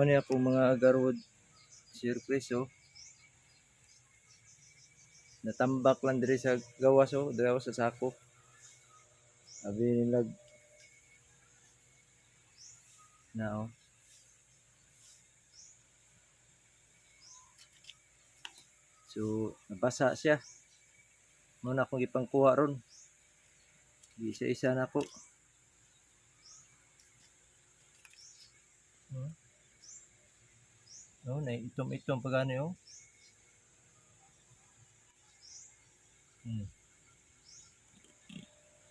ni akong mga agarwood surprise oh. Natambak lang diri sa gawas oh, diri sa sako. Abi nila na oh. So, nabasa siya. Muna akong ipangkuha ron. Isa-isa na ako. No, na itom-itom pa gani oh. Hmm.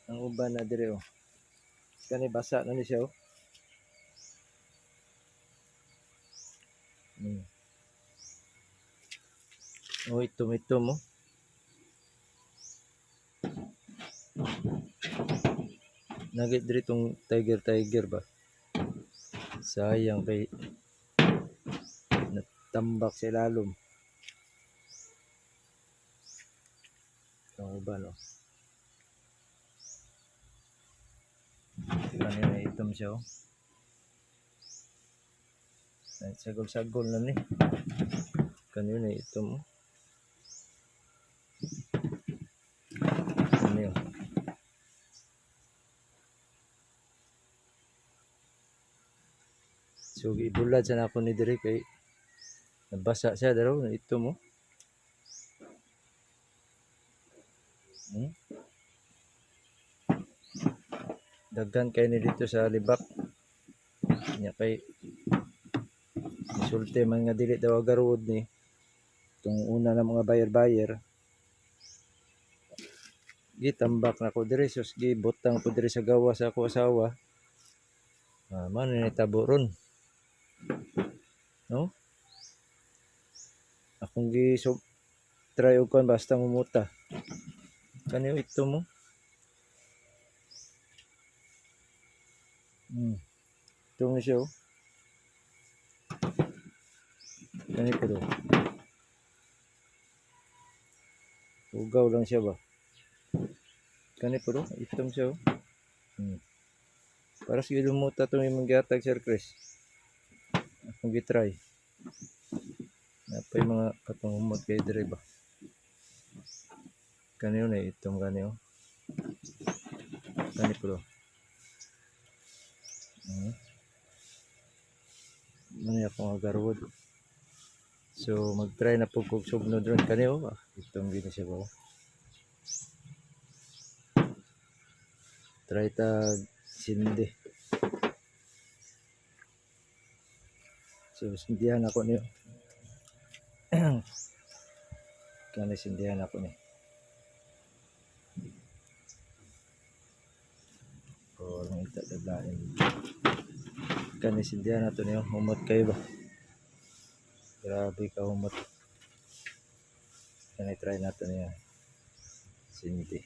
Ang uban na dire oh. Kani basa na ni siya oh. Hmm. Oh, itom-itom oh. Nagit diri tong tiger tiger ba? Sayang kay natambak sa ilalom. Ang uban oh. Kanina itom siya oh. Sagol-sagol na ni. Kanina itom oh. Ano yun? So ibulad sa nako ni diri kay nabasa siya daro ito mo. Hmm? Daghan kay ni dito sa libak. Nya kay Sulti man nga dili daw agarod ni. Itong una ng mga buyer-buyer. Gitambak na ko diri sus gibutang ko diri sa gawa sa ako asawa. Ah, man ni tabo ron. No? Akong gi so try og kan basta mumuta. Kaniyo ito mo. Hmm. Ito mo siya oh. Kani po daw. Ugaw lang siya ba? Kani po daw. Itom siya oh. Hmm. Para sige lumuta itong imong gihatag Sir Chris. Akong gitry. Napay mga katungumot kay dire ba? Kaniyo na itom kaniyo. Kani daw. Hmm. Ano akong agarwood. So mag-try na po kog sugnod ron kaniyo. Ah, itong gini siya ba? Try tag sindi. So sindihan ako niyo. Kani sindihan ako ni. O nang ita daglain. Kani sindihan nato niyo. Humot kayo ba? Grabe ka humot. Kani try nato niya. Sindi.